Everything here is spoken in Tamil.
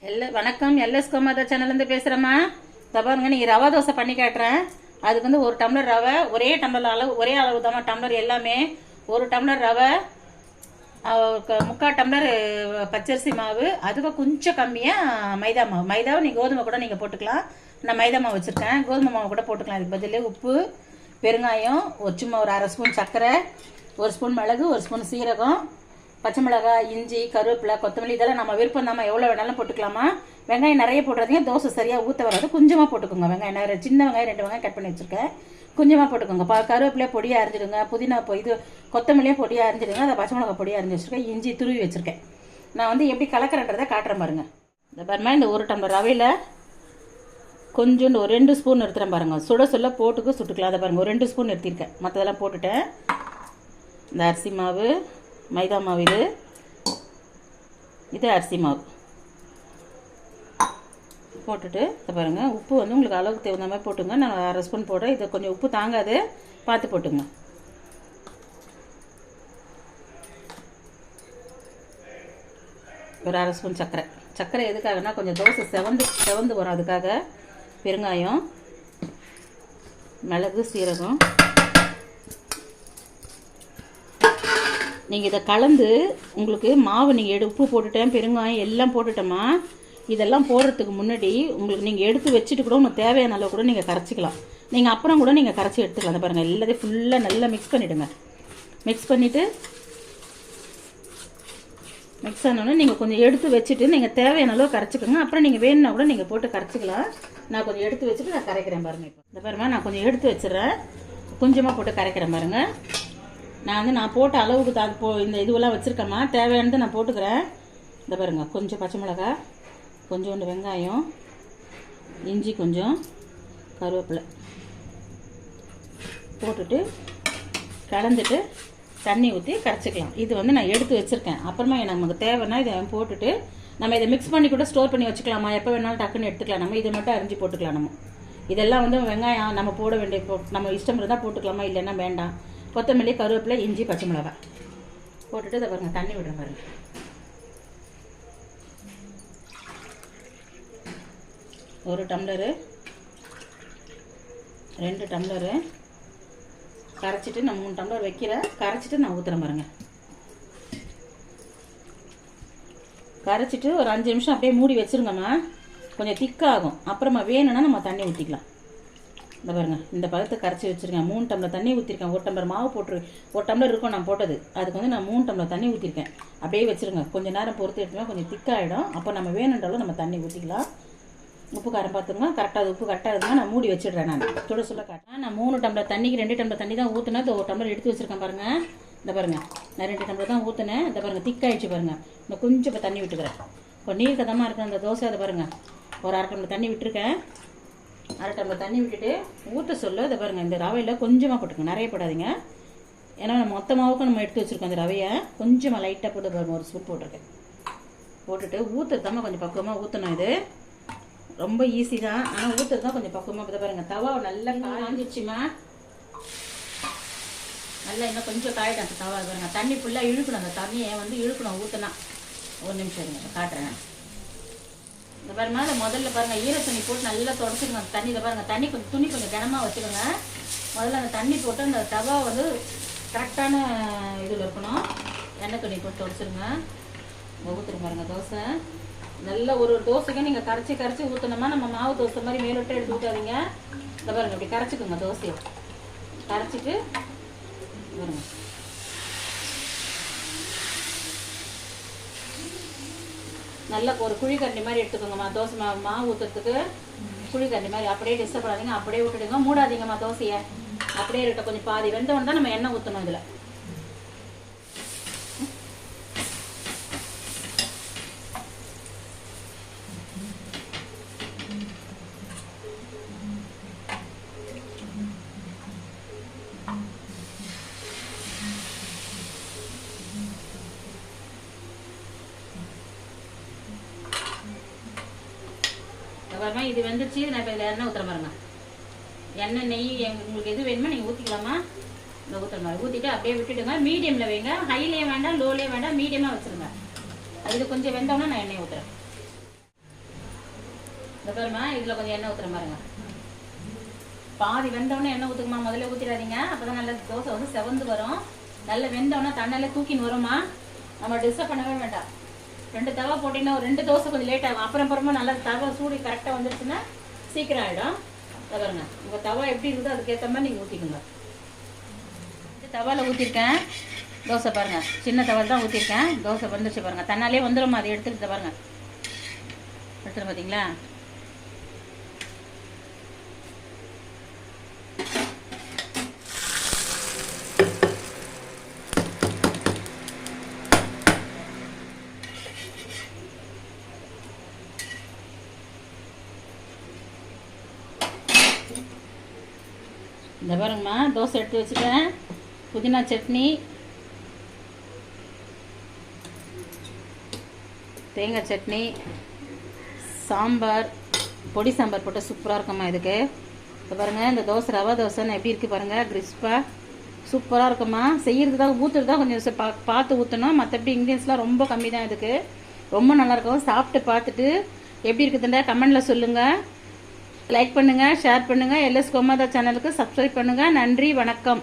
எல்லா வணக்கம். எல்எஸ் கோமாதா சேனல்லேருந்து பேசுகிறேம்மா தபாருங்க நீங்கள் ரவா தோசை பண்ணி காட்டுறேன். அதுக்கு வந்து ஒரு டம்ளர் ரவை ஒரே டம்ளர் அளவு ஒரே அளவு தான் டம்ளர் எல்லாமே. ஒரு டம்ளர் ரவை க- முக்கால் டம்ளர் பச்சரிசி மாவு. அதுக்கு கொஞ்சம் கம்மியாக மைதா மாவு. மைதாவை நீங்கள் கோதுமை கூட நீங்கள் போட்டுக்கலாம். நான் மைதா மாவு வச்சுருக்கேன். கோதுமை மாவு கூட போட்டுக்கலாம். அதுக்கு பதில் உப்பு பெருங்காயம் ஒரு சும்மா ஒரு அரை ஸ்பூன் சர்க்கரை ஒரு ஸ்பூன் மிளகு ஒரு ஸ்பூன் சீரகம். பச்சை மிளகாய் இஞ்சி கருவேப்பிலை கொத்தமல்லி இதெல்லாம் நம்ம விருப்பம் நம்ம எவ்வளோ வேணாலும் போட்டுக்கலாமா? வெங்காயம் நிறைய போடுறதுங்க. தோசை சரியாக ஊற்ற வராது. கொஞ்சமாக போட்டுக்கோங்க. வெங்காயம் நிறைய சின்ன வெங்காயம் ரெண்டு வெங்காயம் கட் பண்ணி வச்சுருக்கேன். கொஞ்சமாக போட்டுக்கோங்க. பா கருவேப்பிலையை பொடியாக அரிஞ்சிடுங்க. புதினா பொ இது கொத்தமல்லியே பொடியாக அரிஞ்சிடுங்க. அதை பச்சை மிளகாய் பொடியாக அரிஞ்சு வச்சுருக்கேன். இஞ்சி துருவி வச்சுருக்கேன். நான் வந்து எப்படி கலக்கிறேன்றதை காட்டுறேன் பாருங்க. இந்த பாருமா இந்த ஒரு டம்ளர் ரவையில் கொஞ்சோண்டு ஒரு ரெண்டு ஸ்பூன் எடுத்துகிறேன் பாருங்கள் சுட சொல்ல போட்டுக்கு சுட்டுக்கலாம். அதை பாருங்கள் ஒரு ரெண்டு ஸ்பூன் எடுத்திருக்கேன். மற்றதெல்லாம் போட்டுட்டேன். இந்த அரிசி மாவு மைதா மாவு இது. இது அரிசி மாவு. போட்டுட்டு இதை பாருங்கள் உப்பு வந்து உங்களுக்கு அளவுக்கு தகுந்த மாதிரி போட்டுங்க. நான் அரை ஸ்பூன் போடுறேன். இது கொஞ்சம் உப்பு தாங்காது. பார்த்து போட்டுங்க. ஒரு அரை ஸ்பூன் சர்க்கரை. சர்க்கரை எதுக்காகனா கொஞ்சம் தோசை செவந்து செவந்து வரும். அதுக்காக பெருங்காயம் மிளகு சீரகம் நீங்கள் இதை கலந்து உங்களுக்கு மாவு நீங்கள் எடு உப்பு போட்டுட்டேன் பெருங்காயம் எல்லாம் போட்டுட்டோமா இதெல்லாம் போடுறதுக்கு முன்னாடி உங்களுக்கு நீங்கள் எடுத்து வச்சுட்டு கூட உங்களுக்கு தேவையான அளவு கூட நீங்கள் கரைச்சிக்கலாம். நீங்கள் அப்புறம் கூட நீங்கள் கரைச்சி எடுத்துக்கலாம். பாருங்கள் எல்லாத்தையும் ஃபுல்லாக நல்லா மிக்ஸ் பண்ணிவிடுங்க மிக்ஸ் பண்ணிவிட்டு மிக்ஸ் ஆனோடனே நீங்கள் கொஞ்சம் எடுத்து வச்சுட்டு நீங்கள் தேவையான அளவு கரைச்சிக்கோங்க. அப்புறம் நீங்கள் வேணும்னா கூட நீங்கள் போட்டு கரைச்சிக்கலாம். நான் கொஞ்சம் எடுத்து வச்சுட்டு நான் கரைக்கிறேன் பாருங்கள் இப்போ. இந்த பாருங்க நான் கொஞ்சம் எடுத்து வச்சிடுறேன். கொஞ்சமாக போட்டு கரைக்கிறேன் பாருங்கள் நான் வந்து நான் போட்ட அளவுக்கு தான் போ இந்த இதுவெல்லாம் வச்சுருக்கேம்மா. தேவையானது நான் போட்டுக்கிறேன். இந்த பாருங்க கொஞ்சம் பச்சை மிளகா கொஞ்சோண்டு வெங்காயம் இஞ்சி கொஞ்சம் கருவேப்பிலை. போட்டுட்டு கலந்துட்டு தண்ணி ஊற்றி கரைச்சிக்கலாம். இது வந்து நான் எடுத்து வச்சுருக்கேன். அப்புறமா நமக்கு தேவைன்னா இதை போட்டுட்டு நம்ம இதை மிக்ஸ் பண்ணி கூட ஸ்டோர் பண்ணி வச்சுக்கலாமா? எப்போ வேணாலும் டக்குன்னு எடுத்துக்கலாம். நம்ம இதை மட்டும் அரிஞ்சு போட்டுக்கலாம் நம்ம. இதெல்லாம் வந்து வெங்காயம் நம்ம போட வேண்டிய நம்ம இஷ்டம் இருந்தால் போட்டுக்கலாமா? இல்லைன்னா வேண்டாம். கொத்தமல்லி கருவேப்பிலை இஞ்சி பச்சை மிளகா போட்டுட்டு இதை பாருங்கள் தண்ணி விடுறேன் பாருங்க ஒரு டம்ளரு ரெண்டு டம்ளரு. கரைச்சிட்டு நான் மூணு டம்ளர் வைக்கிறேன் கரைச்சிட்டு நான் ஊற்றுறேன் பாருங்கள் கரைச்சிட்டு ஒரு அஞ்சு நிமிஷம் அப்படியே மூடி வச்சிருங்கம்மா. கொஞ்சம் திக்காகும் அப்புறமா வேணும்னா நம்ம தண்ணி ஊற்றிக்கலாம் இந்த பாருங்க இந்த பழத்தை கரைச்சி வச்சிருக்கேன். மூணு டம்ளர் தண்ணி ஊற்றிருக்கேன் ஒரு டம்ளர் மாவு போட்டு ஒரு டம்ளர் இருக்கும் நான் போட்டது. அதுக்கு வந்து நான் மூணு டம்ளர் தண்ணி ஊற்றிருக்கேன் அப்படியே வச்சிருங்க. கொஞ்சம் நேரம் பொறுத்து எடுத்துனா கொஞ்சம் திக்காகிடும் அப்போ நம்ம வேணுன்றாலும் நம்ம தண்ணி ஊற்றிக்கலாம் உப்பு காரம் பார்த்துக்கலாம் கரெக்டாக உப்பு கரெக்டாக இருந்தால் நான் மூடி வச்சிடுறேன் நான். சுட சொல்ல கரெக்டாக நான் மூணு டம்ளர் தண்ணிக்கு ரெண்டு டம்ளர் தண்ணி தான் ஊற்றினேன் ஒரு டம்ளர் எடுத்து வச்சுருக்கேன் பாருங்கள் இந்த பாருங்கள் நான் ரெண்டு டம்ளர் தான் ஊற்றினேன் இந்த பாருங்கள் திக்காயிடுச்சு பாருங்க. இன்னும் கொஞ்சம் இப்போ தண்ணி விட்டுக்கிறேன். இப்போ நீர் கதமாக இருக்கிற அந்த தோசை அதை பாருங்கள் ஒரு அரை டம்ளர் தண்ணி விட்டுருக்கேன். அரை டம்ளர் தண்ணி விட்டுட்டு ஊற்ற சொல்ல இதை பாருங்கள் இந்த ரவையில் கொஞ்சமாக போட்டுக்கோங்க நிறைய போடாதீங்க. ஏன்னா நம்ம மொத்த மாவுக்கும் நம்ம எடுத்து வச்சுருக்கோம் அந்த ரவையை. கொஞ்சமாக லைட்டாக போட்டு பாருங்கள் ஒரு ஸ்பூன் போட்டிருக்கேன் போட்டுட்டு ஊற்றுறதாம கொஞ்சம் பக்குவமாக ஊற்றணும் இது. ரொம்ப ஈஸி தான். ஆனால் ஊற்றுறது தான் கொஞ்சம் பக்குவமாக இதை பாருங்கள் தவா நல்லா காஞ்சிச்சுமா நல்லா இன்னும் கொஞ்சம் காயிடும் அந்த தவா பாருங்கள் தண்ணி ஃபுல்லாக இழுக்கணும் அந்த தண்ணியை வந்து இழுக்கணும் ஊற்றினா ஒரு நிமிஷம் இருங்க காட்டுறேன். இந்த பாருங்க இந்த முதல்ல பாருங்க ஈர துணி போட்டு நல்லா தொடச்சிருங்க அந்த தண்ணி இதை பாருங்க. தண்ணி கொஞ்சம் துணி கொஞ்சம் கனமாக வச்சுக்கோங்க. முதல்ல அந்த தண்ணி போட்டு அந்த தவா வந்து கரெக்டான இதில் இருக்கணும். எண்ணெய் துணி போட்டு தொடச்சிருங்க. ஊற்றுரு பாருங்க தோசை. நல்ல ஒரு ஒரு தோசைக்கும் நீங்கள் கரைச்சி கரைச்சி ஊற்றணுமா நம்ம மாவு தோசை மாதிரி மேலோட்டை எடுத்து ஊற்றாதீங்க இந்த பாருங்க இப்படி கரைச்சிக்கோங்க தோசையை. கரைச்சிட்டு வருங்க நல்ல ஒரு குழி கரண்டி மாதிரி எடுத்துக்கோங்கம்மா. தோசை மாவு மாவு ஊற்றுறதுக்கு குழி கரண்டி மாதிரி. அப்படியே டிஸ்டர்ப் பண்ணாதீங்க. அப்படியே விட்டுடுங்க மூடாதீங்கம்மா தோசையை. அப்படியே இருக்கட்டும். கொஞ்சம் பாதி வெந்தவொன்னு தான் நம்ம எண்ணெய் ஊற்றணும் இதில். இது வெந்துச்சு நான் இப்போ இதில் எண்ணெய் ஊற்றுற பாருங்க. எண்ணெய் நெய் உங்களுக்கு எது வேணுமோ நீங்கள் ஊற்றிக்கலாமா இந்த ஊற்றுற மாதிரி. ஊற்றிட்டு அப்படியே விட்டுடுங்க. மீடியமில் வைங்க. ஹைலேயே வேண்டாம் லோலேயே வேண்டாம் மீடியமாக வச்சுருங்க. இது கொஞ்சம் வெந்தோம்னா நான் எண்ணெய் ஊற்றுறேன் இந்த பாருமா இதில் கொஞ்சம் எண்ணெய் ஊற்றுற பாருங்க. பாதி வெந்தோடனே எண்ணெய் ஊற்றுக்குமா முதல்ல ஊற்றிடாதீங்க அப்போ தான் நல்ல தோசை வந்து செவந்து வரும். நல்ல வெந்தோடனே தண்ணியில் தூக்கின்னு வருமா நம்ம டிஸ்டர்ப் பண்ணவே வேண்டாம். ரெண்டு தவா போட்டிங்கன்னா ஒரு ரெண்டு தோசை கொஞ்சம் லேட் ஆகும். அப்புறம் அப்புறமா நல்லா தவா சூடு கரெக்டாக வந்துருச்சுன்னா சீக்கிரம் ஆகிடும் தவறுங்க உங்கள் தவா எப்படி இருக்குதோ அதுக்கேற்ற மாதிரி நீங்கள் ஊற்றிக்கோங்க தவாவில் ஊற்றிருக்கேன் தோசை பாருங்கள் சின்ன தவால் தான் ஊற்றிருக்கேன் தோசை வந்துருச்சு பாருங்கள் தன்னாலே வந்துடும் அதை எடுத்துக்கிட்டு பாருங்கள் எடுத்துகிட்டு பார்த்தீங்களா இந்த பாருங்கம்மா தோசை எடுத்து வச்சுட்டேன் புதினா சட்னி. தேங்காய் சட்னி. சாம்பார். பொடி சாம்பார் போட்டால் சூப்பராக இருக்கும்மா இதுக்கு. இப்போ பாருங்கள் இந்த தோசை ரவா தோசை எப்படி இருக்குது பாருங்கள் கிறிஸ்பாக சூப்பராக இருக்கும்மா செய்கிறது தான் ஊற்றுறது தான் கொஞ்சம் பா பார்த்து ஊற்றணும் மற்றபடி இன்க்ரீடியன்ஸ்லாம் ரொம்ப கம்மி தான் இதுக்கு. ரொம்ப நல்லாயிருக்கும் சாப்பிட்டு பார்த்துட்டு எப்படி இருக்குதுன்ற கமெண்டில் சொல்லுங்கள் லைக் பண்ணுங்கள் ஷேர் பண்ணுங்கள் எல்எஸ் கோமாதா சேனலுக்கு சப்ஸ்கிரைப் பண்ணுங்கள் நன்றி வணக்கம்.